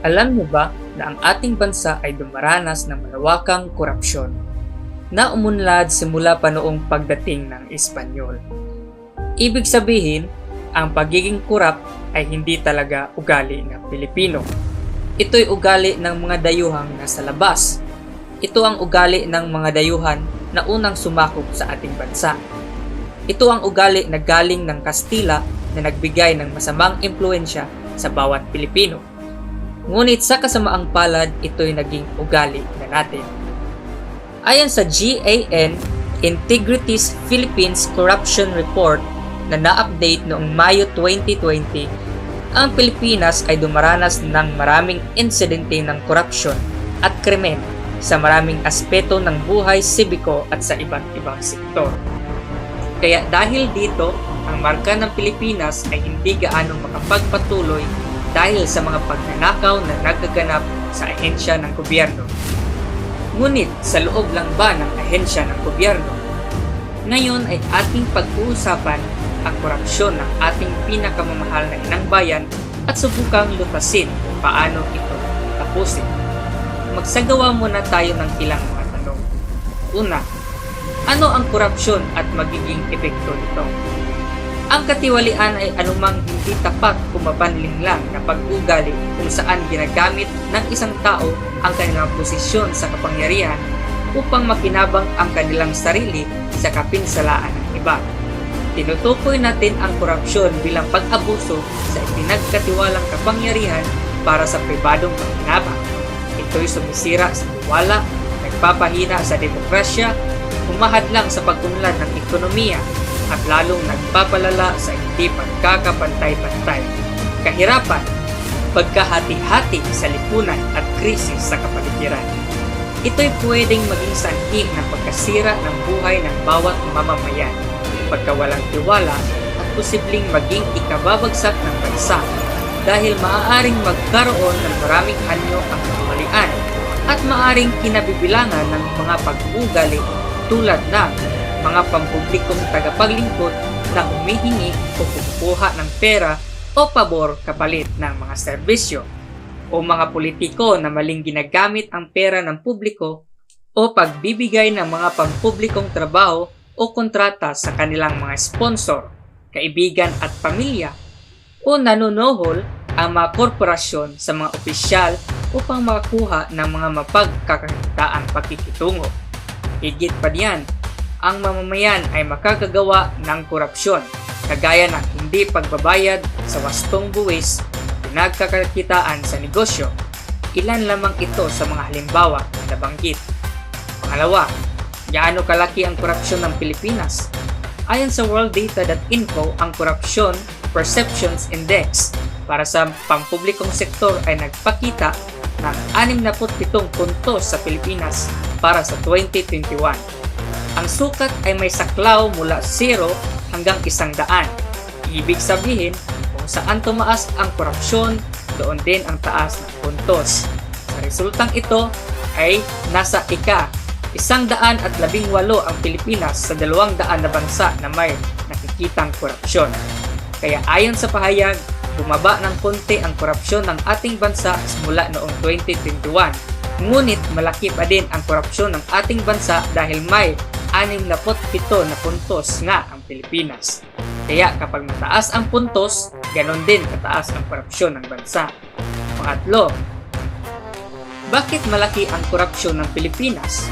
Alam mo ba na ang ating bansa ay dumaranas ng malawakang korupsyon na umunlad simula pa noong pagdating ng Espanyol. Ibig sabihin, ang pagiging kurap ay hindi talaga ugali ng Pilipino. Ito'y ugali ng mga dayuhang nasa labas. Ito ang ugali ng mga dayuhan na unang sumakop sa ating bansa. Ito ang ugali na galing ng Kastila na nagbigay ng masamang impluensya sa bawat Pilipino. Ngunit sa kasamaang palad, ito'y naging ugali na natin. Ayon sa GAN, Integrities Philippines Corruption Report na na-update noong Mayo 2020, ang Pilipinas ay dumaranas ng maraming insidente ng korupsyon at krimen sa maraming aspeto ng buhay sibiko at sa iba't ibang sektor. Kaya dahil dito, ang marka ng Pilipinas ay hindi gaano makapagpatuloy dahil sa mga pagnanakaw na nagaganap sa ahensya ng gobyerno. Ngunit sa loob lang ba ng ahensya ng gobyerno? Ngayon ay ating pag-uusapan ang korupsyon ng ating pinakamamahal na inang bayan at subukang lutasin kung paano ito tapusin. Magsagawa muna tayo ng ilang mga tanong. Una, ano ang korupsyon at magiging epekto nito? Ang katiwalian ay anumang hindi tapat kumapanling lang na pag-ugali kung saan ginagamit ng isang tao ang kanilang posisyon sa kapangyarihan upang makinabang ang kanilang sarili sa kapinsalaan ng iba. Tinutukoy natin ang korupsyon bilang pag-abuso sa ipinagkatiwalang kapangyarihan para sa pribadong pakinabang. Ito'y sumisira sa tiwala, nagpapahina sa demokrasya, humahadlang sa pag-unlad ng ekonomiya, at lalong nagpapalala sa hindi pagkakapantay-pantay, kahirapan, pagkahati-hati sa lipunan at krisis sa kapaligiran. Ito'y pwedeng maging sanhi ng pagkasira ng buhay ng bawat mamamayan, pagkawalang tiwala at posibleng maging ikababagsak ng bansa dahil maaaring magkaroon ng maraming anyo ang kamalian at maaring kinabibilangan ng mga pag-ugali tulad ng mga pampublikong tagapaglingkod na humihingi o kumukuha ng pera o pabor kapalit ng mga serbisyo o mga politiko na maling ginagamit ang pera ng publiko o pagbibigay ng mga pampublikong trabaho o kontrata sa kanilang mga sponsor, kaibigan at pamilya o nanunohol ang mga korporasyon sa mga opisyal upang makakuha ng mga mapagkakakitaang pakikitungo. Higit pa diyan, ang mamamayan ay makakagawa ng korupsyon, kagaya ng hindi pagbabayad sa wastong buwis na pinagkakakitaan sa negosyo. Ilan lamang ito sa mga halimbawa na nabanggit. Pangalawa, gaano kalaki ang korupsyon ng Pilipinas? Ayon sa worlddata.info, ang Corruption Perceptions Index para sa pampublikong sektor ay nagpakita ng 67 puntos sa Pilipinas para sa 2021 ang sukat ay may saklaw mula 0 hanggang 100. Ibig sabihin, kung saan tumaas ang korupsyon, doon din ang taas ng puntos. Sa resultang ito ay nasa ika, isang daan at labing walo ang Pilipinas sa dalawang daan na bansa na may nakikitang korupsyon. Kaya ayon sa pahayag, bumaba ng konti ang korupsyon ng ating bansa simula noong 2021. Ngunit malaki pa din ang korupsyon ng ating bansa dahil may 67 na puntos nga ang Pilipinas. Kaya kapag mataas ang puntos, ganon din kataas ang korupsyon ng bansa. Pangatlo, bakit malaki ang korupsyon ng Pilipinas?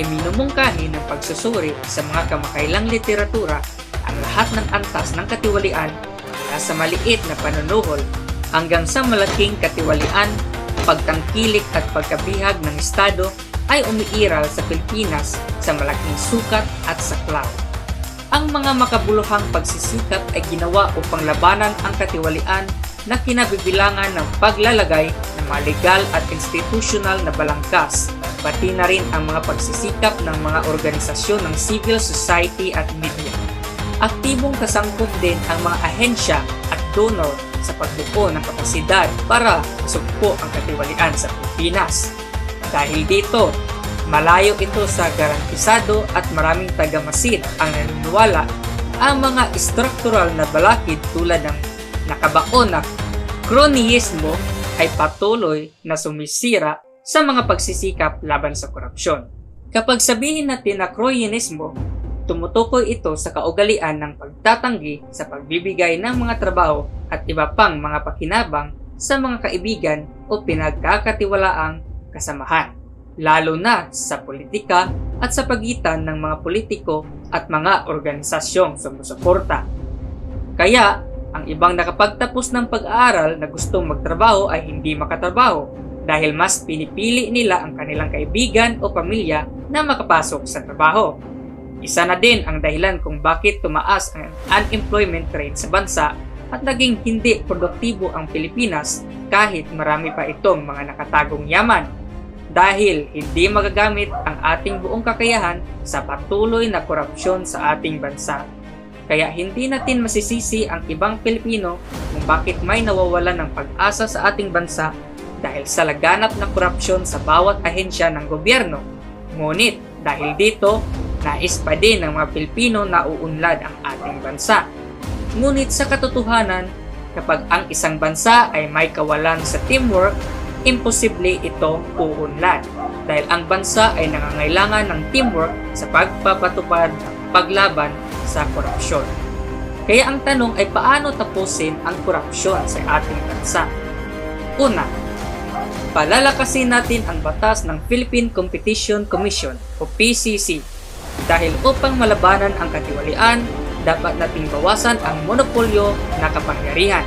Iminumungkahi ng pagsusuri sa mga kamakailang literatura ang lahat ng antas ng katiwalian mula sa maliit na panunuhol hanggang sa malaking katiwalian, pagtangkilik at pagkabihag ng Estado ay umiiral sa Pilipinas sa malaking sukat at saklaw. Ang mga makabuluhang pagsisikap ay ginawa upang labanan ang katiwalian na kinabibilangan ng paglalagay ng mga legal at institutional na balangkas, pati na rin ang mga pagsisikap ng mga organisasyon ng civil society at media. Aktibong kasangkot din ang mga ahensya at donor sa pagbuo ng kapasidad para sugpo ang katiwalian sa Pilipinas. Dahil dito, malayo ito sa garantisado at maraming tagamasid ang naniniwala ang mga struktural na balakid tulad ng nakabaon na kronyismo ay patuloy na sumisira sa mga pagsisikap laban sa korupsyon. Kapag sabihin natin na Croyanismo, tumutukoy ito sa kaugalian ng pagtatanggi sa pagbibigay ng mga trabaho at iba pang mga pakinabang sa mga kaibigan o pinagkakatiwalaang kasamahan, lalo na sa politika at sa pagitan ng mga politiko at mga organisasyong sumusuporta. Kaya, ang ibang nakapagtapos ng pag-aaral na gustong magtrabaho ay hindi makatrabaho dahil mas pinipili nila ang kanilang kaibigan o pamilya na makapasok sa trabaho. Isa na din ang dahilan kung bakit tumaas ang unemployment rate sa bansa at naging hindi produktibo ang Pilipinas kahit marami pa itong mga nakatagong yaman dahil hindi magagamit ang ating buong kakayahan sa patuloy na korupsyon sa ating bansa. Kaya hindi natin masisisi ang ibang Pilipino kung bakit may nawawalan ng pag-asa sa ating bansa dahil sa laganap na korupsyon sa bawat ahensya ng gobyerno. Ngunit dahil dito, nais pa din ng mga Pilipino na uunlad ang ating bansa. Ngunit sa katotohanan, kapag ang isang bansa ay may kawalan sa teamwork, imposible ito uunlad dahil ang bansa ay nangangailangan ng teamwork sa pagpapatupad ng paglaban sa korupsyon. Kaya ang tanong ay paano tapusin ang korupsyon sa ating bansa? Una, palalakasin natin ang batas ng Philippine Competition Commission o PCC dahil upang malabanan ang katiwalian, dapat nating bawasan ang monopolyo na kapangyarihan.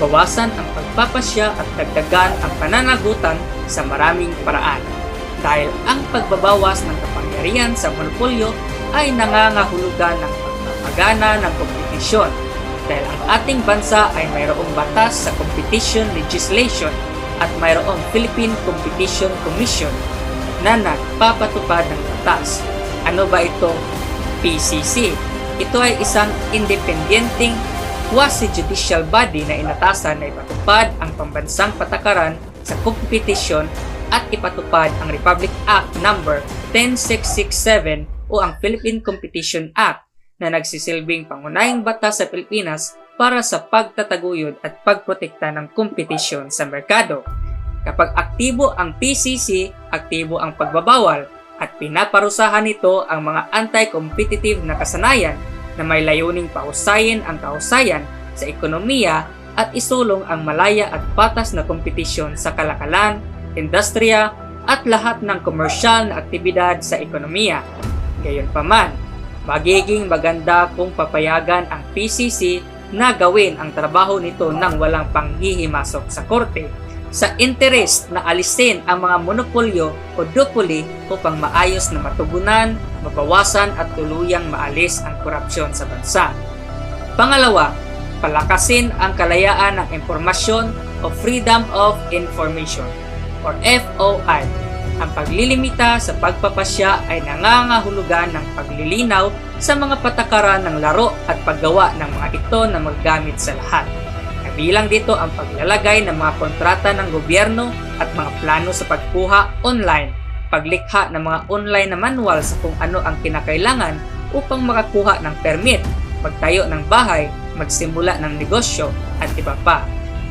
Bawasan ang pagpapasya at dagdagan ang pananagutan sa maraming paraan. Dahil ang pagbabawas ng kapangyarihan sa monopolyo ay nangangahulugan ng pagpapagana ng kompetisyon. Dahil ang ating bansa ay mayroong batas sa competition legislation at mayroong Philippine Competition Commission na nagpapatupad ng batas. Ano ba itong PCC? Ito ay isang independenteng quasi-judicial body na inatasan na ipatupad ang pambansang patakaran sa kompetisyon at ipatupad ang Republic Act No. 10667 o ang Philippine Competition Act na nagsisilbing pangunahing batas sa Pilipinas para sa pagtataguyod at pagprotekta ng kompetisyon sa merkado. Kapag aktibo ang PCC, aktibo ang pagbabawal at pinaparusahan nito ang mga anti-competitive na kasanayan na may layuning pahusayin ang kahusayan sa ekonomiya at isulong ang malaya at patas na kompetisyon sa kalakalan, industriya at lahat ng komersyal na aktibidad sa ekonomiya. Gayunpaman, magiging maganda kung papayagan ang PCC na gawin ang trabaho nito nang walang panghihimasok sa korte sa interest na alisin ang mga monopolyo o dupoli upang maayos na matugunan, mabawasan at tuluyang maalis ang korupsyon sa bansa. Pangalawa, palakasin ang kalayaan ng impormasyon o Freedom of Information or FOI. Ang paglilimita sa pagpapasya ay nangangahulugan ng paglilinaw sa mga patakaran ng laro at paggawa ng mga ito na maggamit sa lahat. Kabilang dito ang paglalagay ng mga kontrata ng gobyerno at mga plano sa pagkuha online, paglikha ng mga online na manual sa kung ano ang kinakailangan upang makakuha ng permit, magtayo ng bahay, magsimula ng negosyo at iba pa.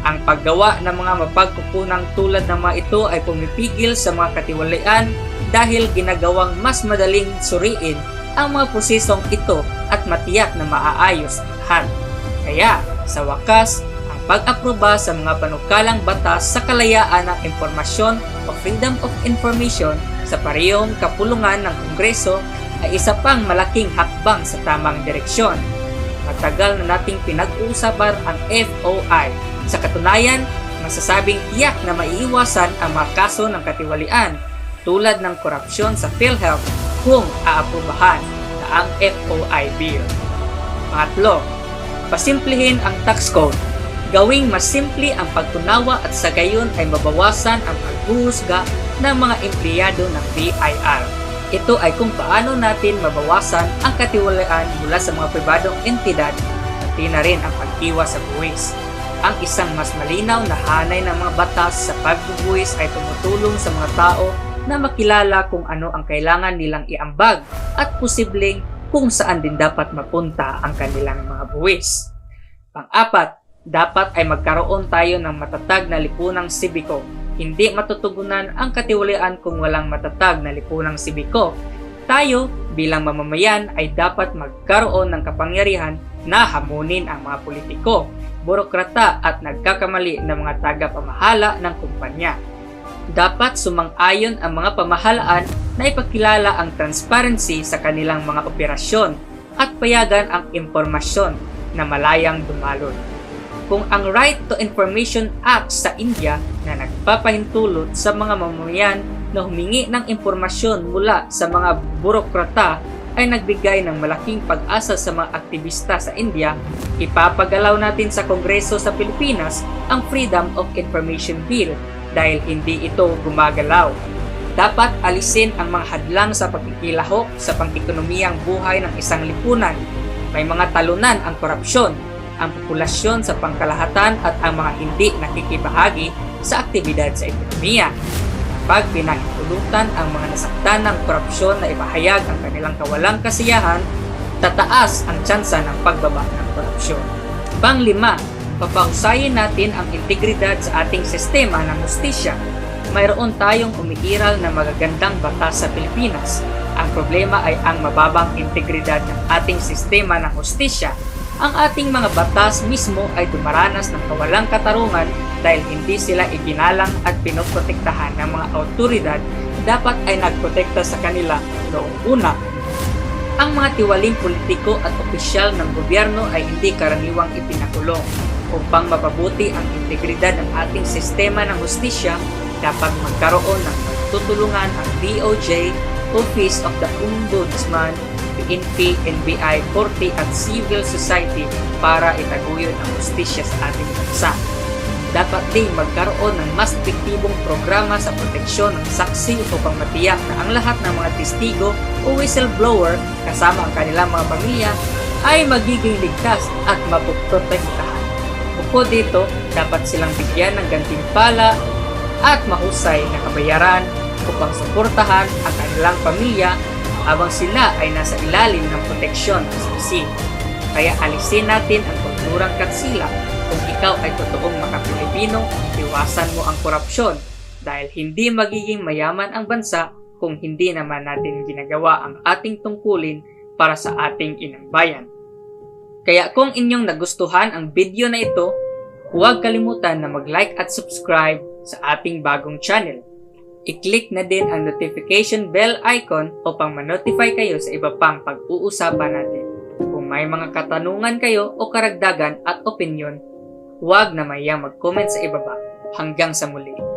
Ang paggawa ng mga mapagkukunang tulad ng mga ito ay pumipigil sa mga katiwalian dahil ginagawang mas madaling suriin ang mga prosesong ito at matiyak na maaayos lahat. Kaya, sa wakas, pag-aproba sa mga panukalang batas sa kalayaan ng impormasyon o Freedom of Information sa parehong kapulungan ng Kongreso ay isa pang malaking hakbang sa tamang direksyon. Matagal na nating pinag-uusapan ang FOI. Sa katunayan, masasabing tiyak na maiiwasan ang mga kaso ng katiwalian tulad ng korupsyon sa PhilHealth kung aaprubahan na ang FOI bill. Pangatlo, pasimplihin ang tax code. Gawing mas simple ang pagtunawa at sa gayon ay mabawasan ang paghuhusga ng mga empleyado ng BIR. Ito ay kung paano natin mabawasan ang katiwalaan mula sa mga pribadong entidad pati na rin ang pagkiwa sa buwis. Ang isang mas malinaw na hanay ng mga batas sa pagbubuwis ay tumutulong sa mga tao na makilala kung ano ang kailangan nilang iambag at posibleng kung saan din dapat mapunta ang kanilang mga buwis. Pang-apat, dapat ay magkaroon tayo ng matatag na lipunang sibiko. Hindi matutugunan ang katiwalian kung walang matatag na lipunang sibiko. Tayo bilang mamamayan ay dapat magkaroon ng kapangyarihan na hamunin ang mga politiko, burokrata at nagkakamali ng mga tagapamahala ng kumpanya. Dapat sumang-ayon ang mga pamahalaan na ipagkilala ang transparency sa kanilang mga operasyon at payagan ang impormasyon na malayang dumalon. Kung ang Right to Information Act sa India na nagpapahintulot sa mga mamamayan na humingi ng impormasyon mula sa mga burokrata ay nagbigay ng malaking pag-asa sa mga aktivista sa India, ipapagalaw natin sa Kongreso sa Pilipinas ang Freedom of Information Bill dahil hindi ito gumagalaw. Dapat alisin ang mga hadlang sa pagkikilahok sa pang-ekonomiyang buhay ng isang lipunan. May mga talunan ang korupsyon, ang populasyon sa pangkalahatan at ang mga hindi nakikibahagi sa aktibidad sa ekonomiya. Kapag pinahintulutan ang mga nasaktan ng korupsyon na ipahayag ang kanilang kawalang kasiyahan, tataas ang tsansa ng pagbaba ng korupsyon. Panglima, papahusayin natin ang integridad sa ating sistema ng justisya. Mayroon tayong umiiral na magagandang batas sa Pilipinas. Ang problema ay ang mababang integridad ng ating sistema ng justisya. Ang ating mga batas mismo ay dumaranas ng kawalang katarungan dahil hindi sila iginalang at pinoprotektahan ng mga autoridad dapat ay nagprotekta sa kanila noong una ang mga tiwaling politiko at opisyal ng gobyerno ay hindi karaniwang ipinakulong. Upang mapabuti ang integridad ng ating sistema ng hustisya, dapat magkaroon ng tutulungan ang DOJ, Office of the Ombudsman, PNP, NBI, Korte at Civil Society para itaguyod ang hustisya sa ating bansa dapat din magkaroon ng mas epektibong programa sa proteksyon ng saksi upang matiyak na ang lahat ng mga testigo o whistleblower kasama ang kanilang mga pamilya ay magiging ligtas at mapoprotektahan. Bukod dito, dapat silang bigyan ng gantimpala at mahusay na kabayaran upang suportahan ang kanilang pamilya habang sila ay nasa ilalim ng proteksyon ng saksi. Kaya alisin natin ang kulturang katsila kung ikaw ay totoong makapilipino, iwasan mo ang korupsyon dahil hindi magiging mayaman ang bansa kung hindi naman natin ginagawa ang ating tungkulin para sa ating inang bayan. Kaya kung inyong nagustuhan ang video na ito, huwag kalimutan na mag-like at subscribe sa ating bagong channel. I-click na din ang notification bell icon upang ma-notify kayo sa iba pang pag-uusapan natin. Kung may mga katanungan kayo o karagdagan at opinion, huwag na mayang mag-comment sa ibaba. Hanggang sa muli.